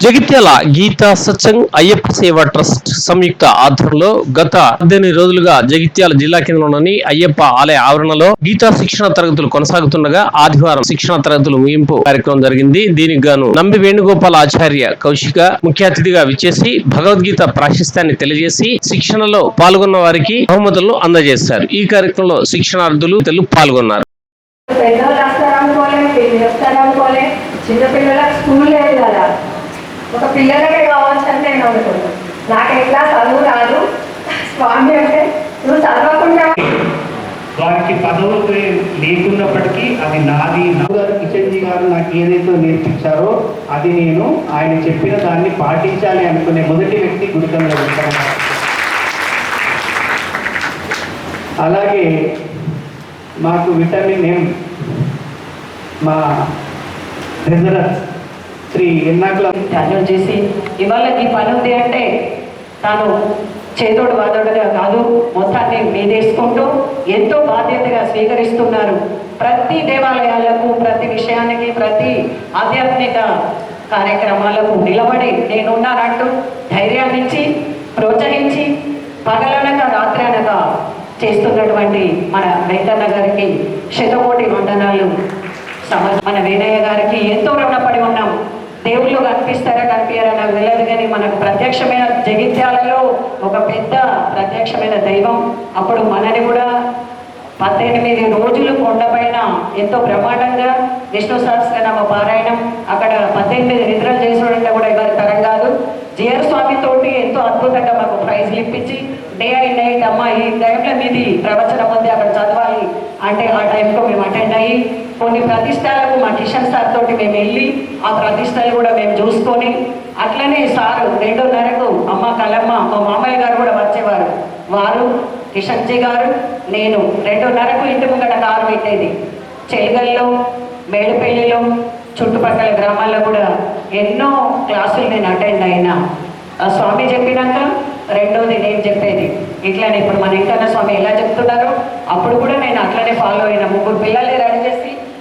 జగిత్యాల గీతా సత్సంగ్ అయ్యప్ప సేవ ట్రస్ట్ సంయుక్త ఆధ్వర్యంలో గత పద్దెనిమిది రోజులుగా జగిత్యాల జిల్లా కేంద్రంలోని అయ్యప్ప ఆలయ ఆవరణలో గీతా శిక్షణ తరగతులు కొనసాగుతుండగా ఆదివారం శిక్షణ తరగతులు ముగింపు కార్యక్రమం జరిగింది. దీనికి గాను నంబి వేణుగోపాల్ ఆచార్య కౌశిక ముఖ్య అతిథిగా విచ్చేసి భగవద్గీత ప్రాశస్త్యాన్ని తెలియజేసి శిక్షణలో పాల్గొన్న వారికి బహుమతులను అందజేశారు. ఈ కార్యక్రమంలో శిక్షణార్థులు తెలుగు పాల్గొన్నారు. చిన్నపిల్లల స్కూల్ లేదు కదా. ఒక పిల్లలకే కావచ్చు అంటే నేను అనుకుంటాను నాకు ఎట్లా చదువు రాదు. స్వామి అంటే నువ్వు చదవకుండా వారికి పదవులు లేకున్నప్పటికీ అది నాది. నా గారు గారు నాకు ఏదైతే నేర్పించారో అది నేను ఆయన చెప్పిన దాన్ని పాటించాలి అనుకునే మొదటి వ్యక్తి గుడికంలో ఉంటాను అలాగే మాకు విటమిన్ ఎం మా బ్రదర్ శ్రీ ఎన్నాకుల ధ్యానం చేసి ఇవాళ నీ పని ఉంది అంటే తాను చేదోడు వాదోడుగా కాదు మొత్తాన్ని మీదేసుకుంటూ ఎంతో బాధ్యతగా స్వీకరిస్తున్నారు. ప్రతి దేవాలయాలకు ప్రతి విషయానికి ప్రతి ఆధ్యాత్మిక కార్యక్రమాలకు నిలబడి నేనున్నానంటూ ధైర్యాన్ని ప్రోత్సహించి పగలనక రాత్రి అనక చేస్తున్నటువంటి మన వెంకన్న గారికి శతకోటి వందనాలు. సమ మన వేణయ్య గారికి ఎంతో రుణపడి ఉన్నాం. దేవుళ్ళు కనిపిస్తారా కనిపించారా నాకు తెలియదు కానీ మనకు ప్రత్యక్షమైన జగిత్యాలలో ఒక పెద్ద ప్రత్యక్షమైన దైవం. అప్పుడు మనని కూడా పద్దెనిమిది రోజులు కొండపైన ఎంతో బ్రహ్మాండంగా విష్ణు సహస్రనామ పారాయణం అక్కడ పద్దెనిమిది నిద్రలు చేసుకుంటే కూడా ఎవరి తరం కాదు. జిఆర్ స్వామితోటి ఎంతో అద్భుతంగా మాకు ప్రైజ్లు ఇప్పించి డే అండ్ నైట్ అమ్మ ఈ టైంలో మీది ప్రవచనం ఉంది అక్కడ చదవాలి అంటే ఆ టైంలో మేము అటెండ్ అయ్యి కొన్ని ప్రతిష్టాలకు మా కిషన్ సార్ తోటి మేము వెళ్ళి ఆ ప్రతిష్టలు కూడా మేము చూసుకొని అట్లనే సారు రెండున్నరకు అమ్మ కలమ్మ మా మామయ్య గారు కూడా వచ్చేవారు. వారు కిషన్జీ గారు నేను రెండున్నరకు ఇంటి ముంగట కారు పెట్టేది. చెలిగల్లో మేడపల్లిలో చుట్టుపక్కల గ్రామాల్లో కూడా ఎన్నో క్లాసులు నేను అటెండ్ అయినా. ఆ స్వామి చెప్పినాక రెండోది నేను చెప్పేది. ఇట్లానే ఇప్పుడు మన వెంకన్న స్వామి ఎలా చెప్తున్నారో అప్పుడు కూడా నేను అట్లనే ఫాలో అయిన. ముగ్గురు పిల్లల్ని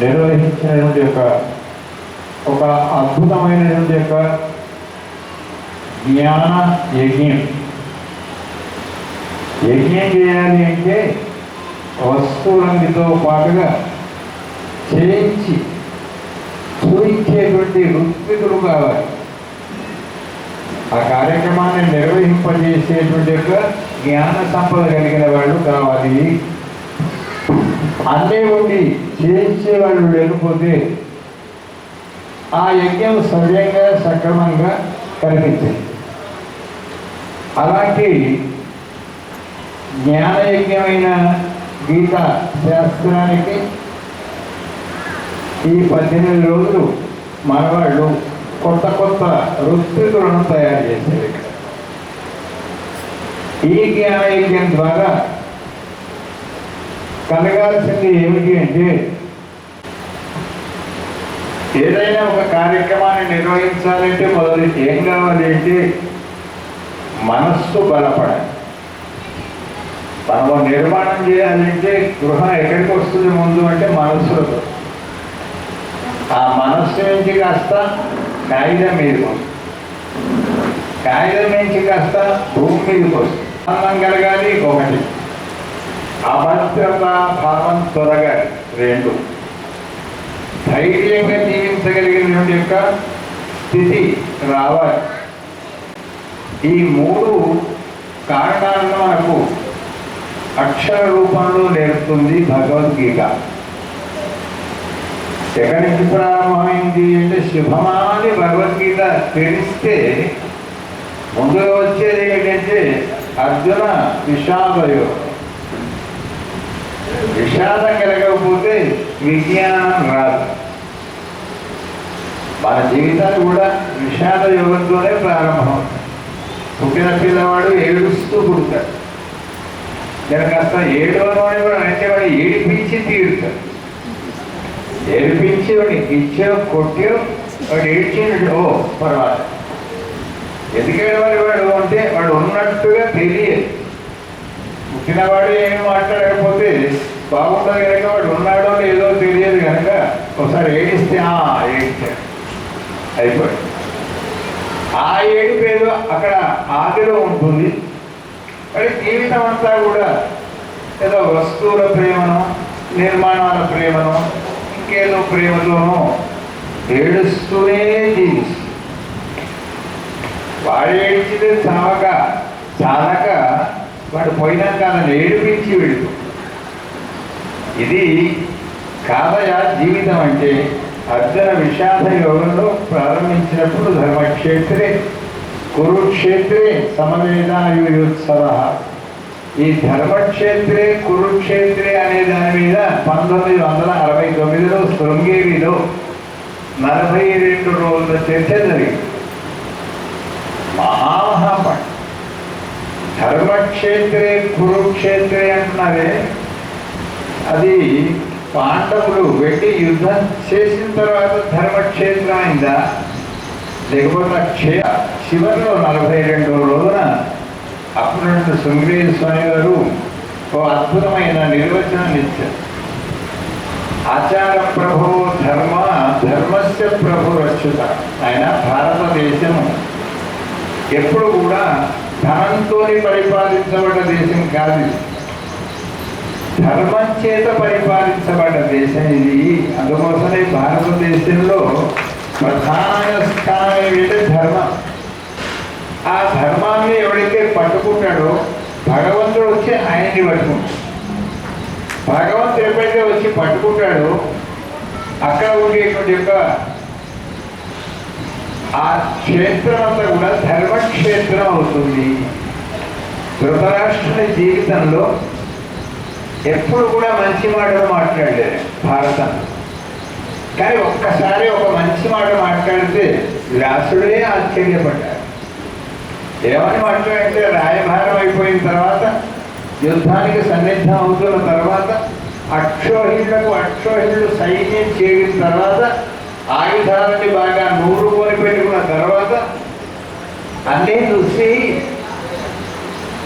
నిర్వహించినటువంటి ఒక ఒక అద్భుతమైనటువంటి యొక్క జ్ఞాన యజ్ఞం. యజ్ఞం చేయాలి అంటే వస్తువులన్నితో పాటుగా చేయించి చూయించేటువంటి ఋత్వికులు కావాలి. ఆ కార్యక్రమాన్ని నిర్వహింపజేసేటువంటి యొక్క జ్ఞాన సంపద కలిగిన వాళ్ళు కావాలి. అన్నీ ఉండి చేయించే వాళ్ళు లేకపోతే ఆ యజ్ఞం సవ్యంగా సక్రమంగా కనిపించింది. అలాంటి జ్ఞానయజ్ఞమైన గీత శాస్త్రానికి ఈ పద్దెనిమిది రోజులు మనవాళ్ళు కొత్త కొత్త ఋత్వికులను తయారు చేశారు ఇక్కడ ఈ జ్ఞానయజ్ఞం ద్వారా కలగాల్సింది ఏమిటి అంటే ఏదైనా ఒక కార్యక్రమాన్ని నిర్వహించాలంటే మొదలు ఏం కావాలి అంటే మనస్సు బలపడాలి. మనము నిర్మాణం చేయాలంటే గృహం ఎక్కడికి వస్తుంది ముందు అంటే మనస్సులతో. ఆ మనస్సు నుంచి కాస్త కాగితం మీదకి వస్తుంది. కాగితం నుంచి కాస్త భూమి మీదకి వస్తుంది. ఆనందం కలగాలి ఒకటి అభద్రత భావం త్వరగా రెండు. ధైర్యంగా జీవించగలిగినటువంటి యొక్క స్థితి రావాలి. ఈ మూడు కారణాలను మనకు అక్షర రూపంలో నేర్పుతుంది భగవద్గీత. ఎక్కడి నుంచి ప్రారంభమైంది అంటే శుభమాని భగవద్గీత తెలిస్తే ముందుగా వచ్చేది ఏంటంటే అర్జున విషాదయోగం. విషాదం కలగకపోతే విజ్ఞానం రాదు. మన జీవితాలు కూడా విషాద యోగంతోనే ప్రారంభం పుట్టిన పిల్లవాడు ఏడుస్తూ పుడతాడు. దాని కాస్త ఏడు కూడా అంటే వాడు ఏడిపించి తీరుతాడు. ఏడిపించి వాడిని ఇచ్చో కొట్టో వాడు ఏడ్చిండు ఓ పర్వాలేదు. ఎందుకంటే వాడు వాడు అంటే వాడు ఉన్నట్టుగా తెలియదు. పుట్టినవాడు ఏమి మాట్లాడకపోతే బాగుండదు కనుక వాడు ఉన్నాడో లేదో తెలియదు కనుక ఒకసారి ఏడిస్తే ఆ ఏడిచాడు అయిపోయింది. ఆ ఏడుపు ఏదో అక్కడ ఆదిలో ఉంటుంది. మరి జీవితం అంతా కూడా ఏదో వస్తువుల ప్రేమను నిర్మాణాల ప్రేమను ఇంకేదో ప్రేమలోనూ ఏడుస్తూనే జీవిస్తుంది. వాడు ఏడిచితే చావక చాలక వాడు పోయినాక అతను ఏడిపించి వెళ్ళు ఇది కాదయ జీవితం అంటే అర్జున విషాద యోగంలో ప్రారంభించినప్పుడు ధర్మక్షేత్రే కురుక్షేత్రే సమవేదాయుత్సవ ఈ ధర్మక్షేత్రే కురుక్షేత్రే అనే దాని మీద పంతొమ్మిది వందల అరవై తొమ్మిదిలో శృంగేరిలో నలభై రెండు రోజుల చర్చ జరిగింది. మహామహాపం. ధర్మక్షేత్రే కురుక్షేత్రే అంటున్నారే? అది పాండవులు వెళ్ళి యుద్ధం చేసిన తర్వాత ధర్మక్షేత్రం అయిందా లేకపోతే క్షే చివరిలో నలభై రెండవ రోజున అప్పుడు శృంగేరి స్వామి గారు ఓ అద్భుతమైన నిర్వచనాన్ని ఇచ్చారు. ఆచార ప్రభు ధర్మ ధర్మస్య ప్రభు రక్షిత. ఆయన భారతదేశం ఎప్పుడు కూడా ధనంతో పరిపాలించబడ్డ దేశం కాదు ధర్మం చేత పరిపాలించబడ్డ దేశం ఇది. అందుకోసమే భారతదేశంలో ప్రధాన స్థానం ఏంటంటే ధర్మం. ఆ ధర్మాన్ని ఎవడైతే పట్టుకుంటాడో భగవంతుడు వచ్చి ఆయన్ని పట్టుకుంటాడు. భగవంతుడు ఎప్పుడైతే వచ్చి పట్టుకుంటాడో అక్కడ ఉండేటువంటి యొక్క ఆ క్షేత్రం అంతా కూడా ధర్మక్షేత్రం అవుతుంది. ధృతరాష్ట్రుని జీవితంలో ఎప్పుడు కూడా మంచి మాటలు మాట్లాడలేదు భారతం. కానీ ఒక్కసారి ఒక మంచి మాట మాట్లాడితే వ్యాసుడే ఆశ్చర్యపడ్డారు ఏమని మాట్లాడితే రాయభారం అయిపోయిన తర్వాత యుద్ధానికి సన్నిద్ధం అవుతున్న తర్వాత అక్షోహిణులకు అక్షోహిణులు సైన్యం చేరిన తర్వాత ఆయుధాలని బాగా నూరుకొని పెట్టుకున్న తర్వాత అన్నీ చూసి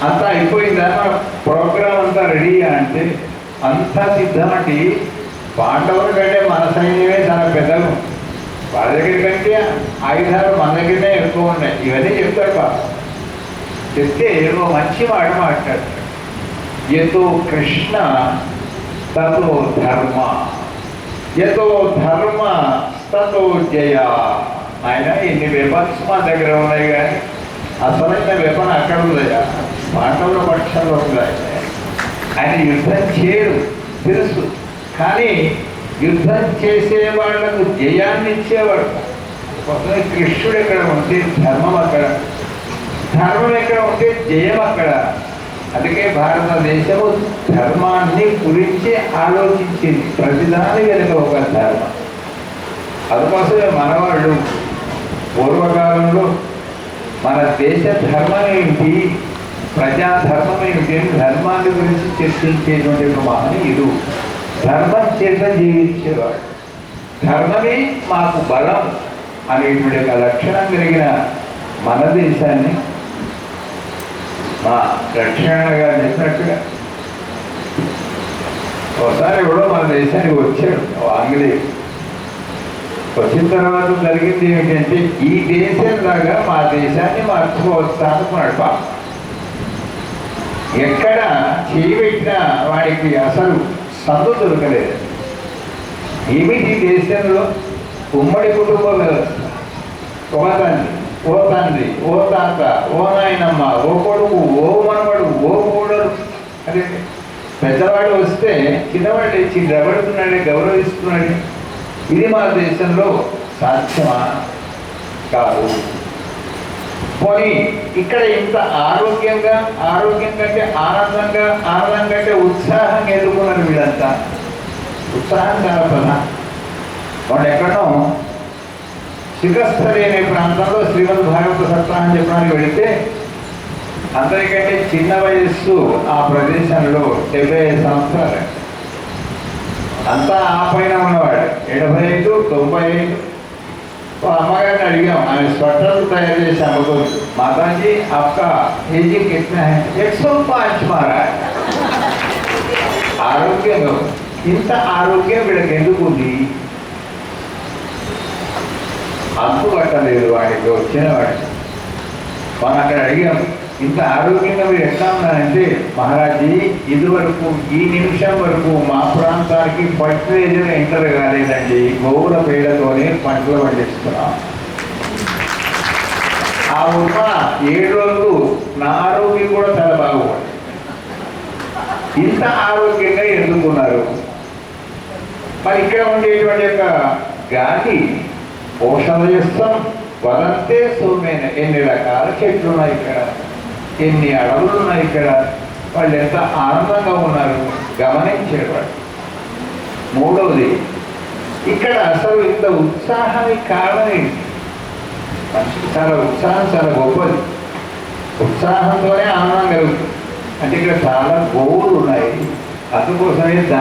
అంతా అయిపోయిందా? మన అంటే అంతా సిద్ధమండి పాండవుల కంటే మన సైన్యమే చాలా పెద్దలు. వాళ్ళ దగ్గర కంటే ఆయుధాలు మన దగ్గరనే ఎక్కువ ఉన్నాయి. ఇవన్నీ చెప్తాడు పాప. చెప్తే ఏదో మంచి వాడు మాట్లాడతాడు ఎంతో కృష్ణ తతో ధర్మ. ఎంతో ధర్మ తతో జయ. ఆయన ఎన్ని వెపన్స్ మా దగ్గర ఉన్నాయి కానీ అసలైన వెపన్ అక్కడ ఉందయ్యా పాండవుల పక్షంలో ఉన్నాయి ఆయన యుద్ధం చేయడు తెలుసు. కానీ యుద్ధం చేసేవాళ్ళకు జయాన్ని ఇచ్చేవాడు. కొత్తగా కృష్ణుడు ఎక్కడ ఉంటే ధర్మం అక్కడ. ధర్మం ఎక్కడ ఉంటే జయం అక్కడ. అందుకే భారతదేశము ధర్మాన్ని గురించి ఆలోచించింది. ప్రతిదాని వెనుక ఒక ధర్మం. అందుకోసమే మనవాళ్ళు పూర్వకాలంలో మన దేశ ధర్మం ఏంటి? ప్రజాధర్మం ఏమిటి అని ధర్మాన్ని గురించి చర్చించేటువంటి ఒక మహనీయుడు ధర్మం చేత జీవించేవాడు. ధర్మమే మాకు బలం అనేటువంటి ఒక లక్షణం కలిగిన మన దేశాన్ని మా రక్షణగా గారు చెప్పినట్టుగా ఒకసారి ఎవడో మన దేశానికి వచ్చాడు ఆంగ్లేయుడు. వచ్చిన తర్వాత జరిగింది ఏమిటంటే ఈ దేశం లాగా మా దేశాన్ని మార్చుకోవచ్చు అనుకున్నాడు పాప. ఎక్కడ చేయబెట్టినా వాడికి అసలు సందు దొరకలేదు. ఏమిటి దేశంలో? ఉమ్మడి కుటుంబ వ్యవస్థ ఒక తండ్రి ఓ తండ్రి ఓ తాత ఓ నాయనమ్మ ఓ కొడుకు ఓ మనవడు ఓ కూడరు అదే పెద్దవాడు వస్తే చిన్నవాడు లేచి నిలబడుతున్నాడే గౌరవిస్తున్నాడే. ఇది మన దేశంలో సాధ్యమా? కాదు. పోనీ ఇక్కడ ఇంత ఆరోగ్యంగా ఆరోగ్యం కంటే ఆనందంగా ఆనందం కంటే ఉత్సాహం ఎదుర్కొన్నారు వీళ్ళంతా? ఉత్సాహం చాలా వాళ్ళు ఎక్కడో శిఖస్థలి అనే ప్రాంతంలో శ్రీమద్ భాగవత సప్తాహం చెప్పడానికి వెళితే అందరికంటే చిన్న వయస్సు ఆ ప్రదేశంలో డెబ్బై ఐదు సంవత్సరాలు. అంతా ఆ పైన ఉన్నవాడు. ఎనభై ఐదు తొంభై ఐదు. तो हमारा गाड़ी हमारे स्वतंत्र पहले माता जी आपका कितना है? एक सौ पाँच मारा है। आरोग्य ಇಂಥ ಆರೋಗ್ಯ ಬೆಳಗೆಂದುಕೂಲಿ ಹತ್ತು ఇంత ఆరోగ్యంగా మీరు ఎట్లా ఉన్నారంటే మహారాజీ ఇదివరకు ఈ నిమిషం వరకు మా ప్రాంతానికి ఫర్టిలైజర్ ఎంటర్ కాలేదండి. గోవుల పేడతోనే పంటలు పండిస్తున్నాం. ఆ ఉన్న ఏడు రోజులు నా ఆరోగ్యం కూడా చాలా బాగుపడింది ఇంత ఆరోగ్యంగా ఎందుకున్నారు మరి ఇక్కడ ఉండేటువంటి యొక్క గాలి పోషణ చేస్తాం. వదంతే సోమైన. ఎన్ని రకాల చెట్లు ఉన్నాయి ఇక్కడ? ఎన్ని అడవులు ఉన్నాయి ఇక్కడ? వాళ్ళు ఎంత ఆనందంగా ఉన్నారు? గమనించేవాడు మూడవది ఇక్కడ అసలు ఇంత ఉత్సాహానికి కారణం ఏంటి? చాలా ఉత్సాహం చాలా గొప్పది. ఉత్సాహంతోనే ఆనందం కలుగుతుంది. అంటే ఇక్కడ చాలా గోవులు ఉన్నాయి. అందుకోసమే